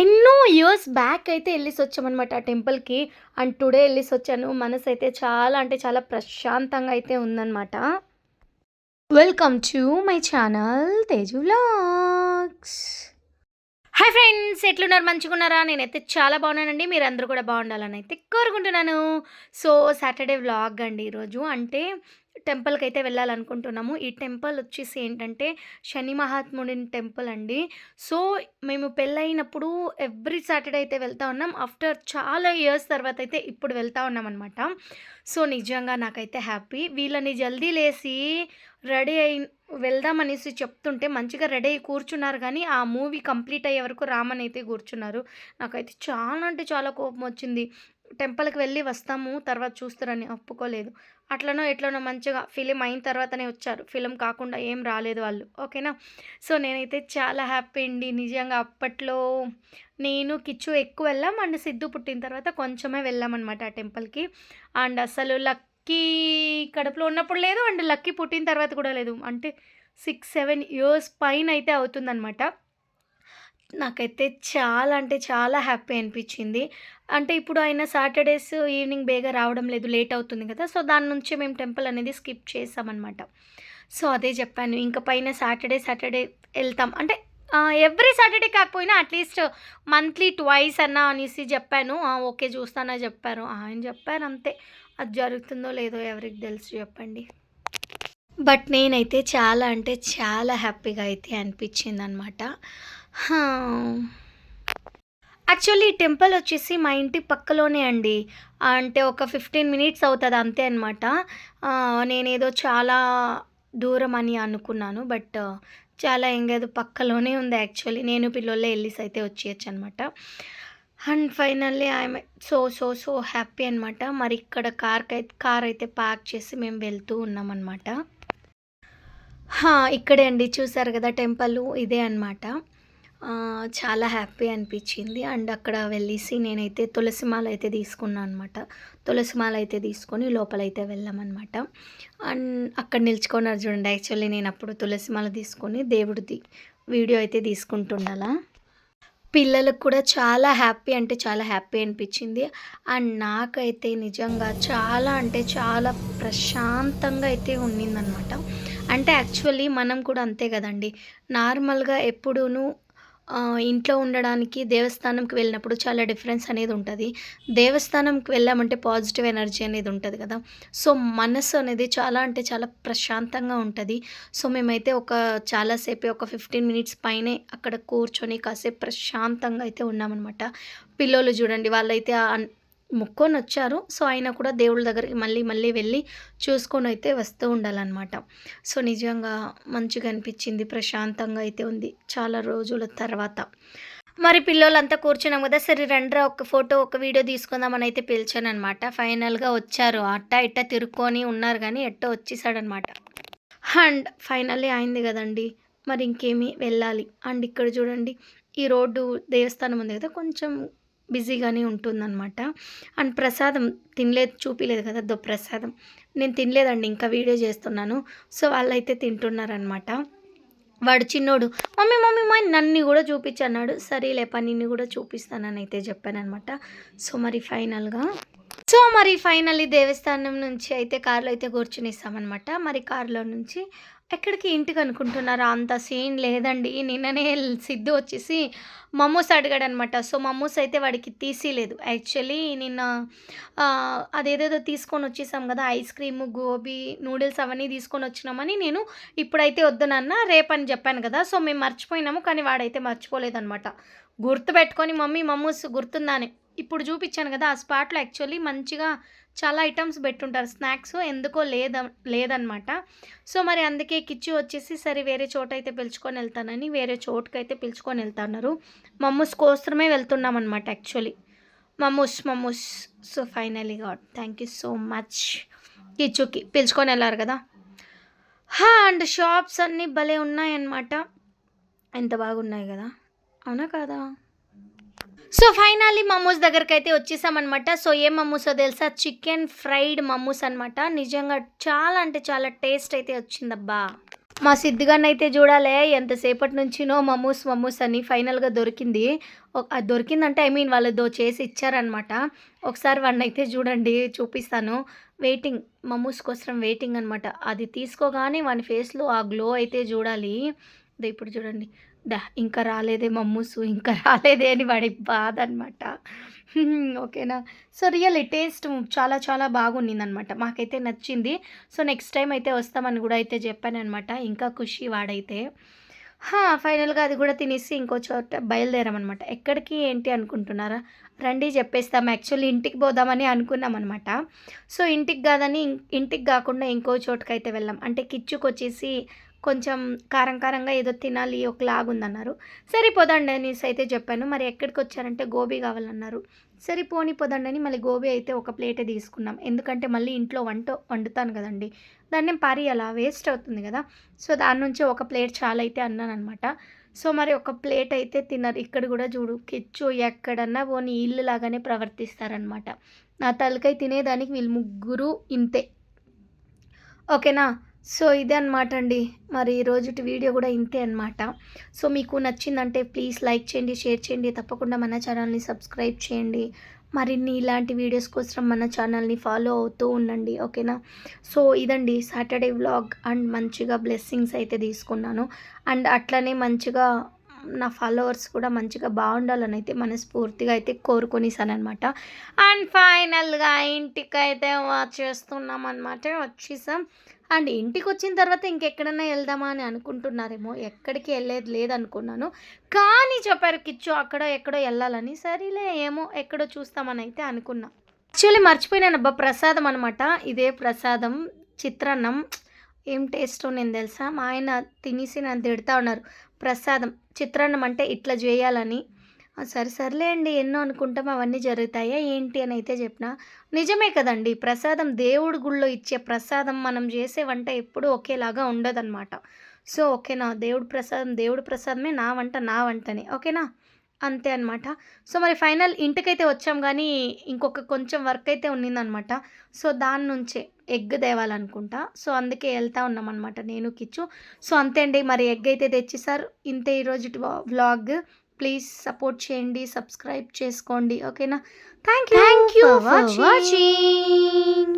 ఎన్నో years back అయితే వెళ్ళేసి వచ్చామన్నమాట ఆ టెంపుల్‌కి. అండ్ టుడే వెళ్ళేసి వచ్చాను. మనసు అయితే చాలా అంటే చాలా ప్రశాంతంగా అయితే ఉందన్నమాట welcome to my channel Teju vlogs. Hi friends ఎట్లున్నారు మంచిగున్నారా? నేనైతే చాలా బాగున్నానండి. మీరు అందరూ కూడా బాగుండాలని అయితే కోరుకుంటున్నాను. సో సాటర్డే వ్లాగ్ అండి ఈరోజు. అంటే టెంపుల్కి అయితే వెళ్ళాలనుకుంటున్నాము. ఈ టెంపుల్ వచ్చేసి ఏంటంటే శని మహాత్ముడి టెంపుల్ అండి. సో మేము పెళ్ళైనప్పుడు ఎవ్రీ సాటర్డే అయితే వెళ్తా ఉన్నాం. ఆఫ్టర్ చాలా ఇయర్స్ తర్వాత అయితే ఇప్పుడు వెళ్తా ఉన్నామనమాట. సో నిజంగా నాకైతే హ్యాపీ. వీళ్ళని జల్దీ లేసి రెడీ అయి వెళ్దాం అనేసి చెప్తుంటే మంచిగా రెడీ అయ్యి కూర్చున్నారు కానీ ఆ మూవీ కంప్లీట్ అయ్యే వరకు రామని అయితే కూర్చున్నారు. నాకైతే చాలా అంటే చాలా కోపం వచ్చింది. టెంపుల్‌కి వెళ్ళి వస్తాము తర్వాత చూస్తారని ఒప్పుకోలేదు. అట్లనో ఎట్లనో మంచిగా ఫిలిం అయిన తర్వాతనే వచ్చారు. ఫిలిం కాకుండా ఏం రాలేదు వాళ్ళు. ఓకేనా. సో నేనైతే చాలా హ్యాపీ అండి. నిజంగా అప్పట్లో నేను, కిచ్చు ఎక్కువ వెళ్ళాం. అండ్ సిద్ధు పుట్టిన తర్వాత కొంచెమే వెళ్ళామన్నమాట ఆ టెంపుల్‌కి. అండ్ అసలు లక్కీ కడుపులో ఉన్నప్పుడు లేదు. అండ్ లక్కీ పుట్టిన తర్వాత కూడా లేదు. అంటే 6, 7 ఇయర్స్ పైన అయితే అవుతుందనమాట. నాకైతే చాలా అంటే చాలా హ్యాపీ అనిపించింది. అంటే ఇప్పుడు ఆయన సాటర్‌డేస్ ఈవినింగ్ బేగా రావడం లేదు. లేట్ అవుతుంది కదా! సో దాని నుంచి మేము టెంపుల్ అనేది స్కిప్ చేసామనమాట. సో అదే చెప్పాను. ఇంక పైన సాటర్‌డే, సాటర్‌డే వెళ్తాం అంటే ఎవ్రీ సాటర్‌డే కాకపోయినా అట్‌లీస్ట్ మంత్లీ ట్వైస్ అన్నా అనేసి చెప్పాను. ఓకే చూస్తానని చెప్పారు. ఆయన చెప్పారు అంతే. అది జరుగుతుందో లేదో ఎవరికి తెలుసు చెప్పండి. బట్ నేనైతే చాలా అంటే చాలా హ్యాపీగా అయితే అనిపించిందనమాట. అనమాట Hmm. యాక్చువల్లీ ఈ టెంపుల్ వచ్చేసి మా ఇంటి పక్కలోనే అండి. అంటే ఒక 15 మినిట్స్ అవుతుంది అంతే అనమాట. నేనేదో చాలా దూరం అని అనుకున్నాను. బట్ చాలా ఏం కాదు పక్కలోనే ఉంది యాక్చువల్లీ. నేను పిల్లల్లో ఎళ్ళేసి అయితే వచ్చేయొచ్చనమాట. And finally I'm so so so happy అనమాట. మరి ఇక్కడ కార్కైతే కార్ అయితే పార్క్ చేసి మేము వెళ్తూ ఉన్నామన్నమాట ఇక్కడే అండి చూసారు కదా టెంపుల్ ఇదే అనమాట. చాలా హ్యాపీ అనిపించింది. అండ్ అక్కడ వెళ్ళేసి నేనైతే తులసి మాల అయితే తీసుకున్నాను అనమాట. తులసి మాల అయితే తీసుకొని లోపలైతే వెళ్ళామన్నమాట అండ్ అక్కడ నిల్చుకున్నారు చూడండి. యాక్చువల్లీ నేను అప్పుడు తులసి మాల తీసుకొని దేవుడిది వీడియో అయితే తీసుకుంటుండాలా. పిల్లలకు కూడా చాలా హ్యాపీ అంటే చాలా హ్యాపీ అనిపించింది. అండ్ నాకైతే నిజంగా చాలా అంటే చాలా ప్రశాంతంగా అయితే ఉండిందనమాట. అంటే యాక్చువల్లీ మనం కూడా అంతే కదండీ! నార్మల్‌గా ఎప్పుడూను ఇంట్లో ఉండడానికి దేవస్థానంకి వెళ్ళినప్పుడు చాలా డిఫరెన్స్ అనేది ఉంటుంది దేవస్థానంకి వెళ్ళామంటే పాజిటివ్ ఎనర్జీ అనేది ఉంటుంది కదా! సో మనసు అనేది చాలా అంటే చాలా ప్రశాంతంగా ఉంటుంది సో మేమైతే ఒక చాలాసేపే ఒక 15 మినిట్స్ పైనే అక్కడ కూర్చొని కాసేపు ప్రశాంతంగా అయితే ఉన్నామనమాట. పిల్లలు చూడండి వాళ్ళైతే మొక్కొని వచ్చారు సో అయినా కూడా దేవుళ్ళ దగ్గరికి మళ్ళీ మళ్ళీ వెళ్ళి చూసుకొని అయితే వస్తూ ఉండాలన్నమాట సో నిజంగా మంచిగా అనిపించింది. ప్రశాంతంగా అయితే ఉంది. చాలా రోజుల తర్వాత. మరి పిల్లలంతా కూర్చున్నాం కదా! సరే రండ్రా ఒక ఫోటో, ఒక వీడియో తీసుకుందామని అయితే పిలిచాననమాట. ఫైనల్‌గా వచ్చారు. అట్టా ఇట్టా తిరుక్కొని ఉన్నారు కానీ ఎట్టో వచ్చేసాడనమాట. అండ్ ఫైనల్లీ అయింది కదండీ! మరి ఇంకేమి వెళ్ళాలి. అండ్ ఇక్కడ చూడండి ఈ రోడ్డు దేవస్థానం ఉంది కదా! కొంచెం బిజీగానే ఉంటుందనమాట. అండ్ ప్రసాదం తినలేదు చూపిలేదు కదా! దో ప్రసాదం. నేను తినలేదండి ఇంకా వీడియో చేస్తున్నాను. సో వాళ్ళైతే తింటున్నారనమాట. వాడు చిన్నోడు మమ్మీ మమ్మీ మా నన్ను కూడా చూపించన్నాడు సరేలే పనిని కూడా చూపిస్తానని అయితే చెప్పాననమాట. సో మరి ఫైనల్‌గా సో మరి ఫైనల్లీ దేవస్థానం నుంచి అయితే కార్‌లో అయితే కూర్చొనేసామనమాట. మరి కార్‌లో నుంచి ఎక్కడికి ఇంటికి అనుకుంటున్నారా? అంత సీన్ లేదండి. నిన్ననే సిద్ధు వచ్చేసి మమ్మూస్ అడిగాడనమాట. సో మమ్మూస్ అయితే వాడికి తీసిలేదు యాక్చువల్లీ నిన్న అదేదేదో తీసుకొని వచ్చేసాం కదా! ఐస్ క్రీము, గోబీ, నూడిల్స్ అవన్నీ తీసుకొని వచ్చినామని నేను ఇప్పుడైతే వద్దునన్న రేపని చెప్పాను కదా! సో మేము మర్చిపోయినాము. కానీ వాడైతే మర్చిపోలేదనమాట. గుర్తుపెట్టుకొని మమ్మీ మమ్మూస్ గుర్తుందానే ఇప్పుడు చూపించాను కదా! ఆ స్పాట్‌లో యాక్చువల్లీ మంచిగా చాలా ఐటమ్స్ పెట్టుంటారు. స్నాక్స్ ఎందుకో లేద లేదనమాట. సో మరి అందుకే కిచ్చు వచ్చేసి సరే వేరే చోటైతే పిలుచుకొని వెళ్తానని వేరే చోటుకైతే పిలుచుకొని వెళ్తున్నారు మమ్మూస్ కోసమే వెళ్తున్నామనమాట యాక్చువల్లీ. మమ్మూస్ మమ్మూస్. So finally got thank you so much కిచ్చుకి పిలుచుకొని వెళ్ళారు కదా! హా! అండ్ షాప్స్ అన్నీ భలే ఉన్నాయన్నమాట. ఎంత బాగున్నాయి కదా! అవునా కాదా? సో ఫైనల్లీ మమ్మూస్ అయితే వచ్చేసామనమాట. సో ఏం మమ్మూసో తెలుసా? చికెన్ ఫ్రైడ్ మమ్మూస్ అనమాట. నిజంగా చాలా అంటే చాలా టేస్ట్ అయితే వచ్చిందబ్బా! మా సిద్దుగాడినైతే చూడాలే ఎంతసేపటి నుంచినో మమ్మూస్ మమ్మూస్ అని ఫైనల్‌గా దొరికింది. దొరికిందంటే ఐ మీన్ వాళ్ళు దో చేసి ఇచ్చారనమాట ఒకసారి వాడిని అయితే చూడండి చూపిస్తాను వెయిటింగ్ మమ్మూస్ కోసం వెయిటింగ్ అనమాట అది తీసుకోగానే వాని ఫేస్లో ఆ గ్లో అయితే చూడాలి ఇప్పుడు చూడండి డా ఇంకా రాలేదే మమ్మూసు ఇంకా రాలేదే అని వాడి బాధ అనమాట ఓకేనా? సో రియల్ టేస్ట్ చాలా చాలా బాగుండిందనమాట. మాకైతే నచ్చింది. సో నెక్స్ట్ టైం అయితే వస్తామని కూడా అయితే చెప్పాను అనమాట ఇంకా ఖుషి వాడైతే. హా, ఫైనల్గా అది కూడా తినేసి ఇంకో చోట బయలుదేరామన్నమాట ఎక్కడికి ఏంటి అనుకుంటున్నారా? రండి చెప్పేస్తాం. యాక్చువల్లీ ఇంటికి పోదామని అనుకున్నాం అనమాట సో ఇంటికి కాదని ఇం- ఇంటికి కాకుండా ఇంకో చోటుకైతే వెళ్ళాం. అంటే కిచ్చుకు వచ్చేసి కొంచెం కారం కారంగా ఏదో తినాలి ఒకలాగా ఉందన్నారు సరే పోదండి అనేసి అయితే చెప్పాను. మరి ఎక్కడికి వచ్చారంటే గోబీ కావాలన్నారు. సరే పోనీ పోదండి అని మళ్ళీ గోబీ అయితే ఒక ప్లేటే తీసుకున్నాం. ఎందుకంటే మళ్ళీ ఇంట్లో వంట వండుతాను కదండి. దాన్ని పారి అలా వేస్ట్ అవుతుంది కదా. సో దాని నుంచి ఒక ప్లేట్ చాలా అయితే అన్నాను అనమాట సో మరి ఒక ప్లేట్ అయితే తిన్నారు. ఇక్కడ కూడా చూడు కిచ్చు ఎక్కడన్నా పోనీ ఇల్లు లాగానే ప్రవర్తిస్తారనమాట నా తలకై తినేదానికి వీళ్ళు ముగ్గురు ఇంతే. ఓకేనా? సో ఇదే అనమాట అండి మరి ఈరోజుటి వీడియో కూడా ఇంతే అనమాట సో మీకు నచ్చిందంటే ప్లీజ్ లైక్ చేయండి షేర్ చేయండి. తప్పకుండా మన ఛానల్ని సబ్స్క్రైబ్ చేయండి. మరిన్ని ఇలాంటి వీడియోస్ కోసం మన ఛానల్ని ఫాలో అవుతూ ఉండండి ఓకేనా? సో ఇదండి సాటర్డే వ్లాగ్ అండ్ మంచిగా బ్లెస్సింగ్స్ అయితే తీసుకున్నాను. అండ్ అట్లనే మంచిగా నా ఫాలోవర్స్ కూడా మంచిగా బాగుండాలని అయితే మనస్ఫూర్తిగా అయితే కోరుకొనిసాను అనమాట అండ్ ఫైనల్గా ఇంటికి అయితే వచ్చేస్తున్నాం అనమాట వచ్చేసాం. అండ్ ఇంటికి వచ్చిన తర్వాత ఇంకెక్కడన్నా వెళ్దామా అని అనుకుంటున్నారేమో ఎక్కడికి వెళ్ళేది లేదనుకున్నాను. కానీ చెప్పారు కిచ్చు అక్కడ ఎక్కడో వెళ్ళాలని. సరేలే ఏమో ఎక్కడో చూస్తామని అయితే అనుకున్నా. యాక్చువల్లీ మర్చిపోయినాను అబ్బా ప్రసాదం అనమాట ఇదే ప్రసాదం చిత్రాన్నం. ఏం టేస్ట్ నేను తెలుసా? మా ఆయన తినేసి నన్ను తిడతా ఉన్నారు ప్రసాదం చిత్రాన్నం అంటే ఇట్లా చేయాలని. సరే సర్లే అండి. ఎన్నో అనుకుంటాం అవన్నీ జరుగుతాయా ఏంటి అని అయితే చెప్పిన. నిజమే కదండి. ప్రసాదం దేవుడి గుళ్ళో ఇచ్చే ప్రసాదం మనం చేసే వంట ఎప్పుడూ ఒకేలాగా ఉండదన్నమాట. సో ఓకేనా? దేవుడి ప్రసాదం దేవుడి ప్రసాదమే నా వంట నా వంటనే. ఓకేనా? అంతే అనమాట సో మరి ఫైనల్ ఇంటికైతే వచ్చాం కానీ ఇంకొక కొంచెం వర్క్ అయితే ఉన్నిందనమాట సో దాని నుంచే ఎగ్ తేవాలనుకుంటా. సో అందుకే వెళ్తా ఉన్నాం అనమాట నేను కిచ్చు. సో అంతే అండి. మరి ఎగ్ అయితే తెచ్చేసారు ఇంతే ఈరోజు వ్లాగ్. ప్లీజ్ సపోర్ట్ చేయండి సబ్స్క్రైబ్ చేసుకోండి ఓకేనా thank you Thank you for watching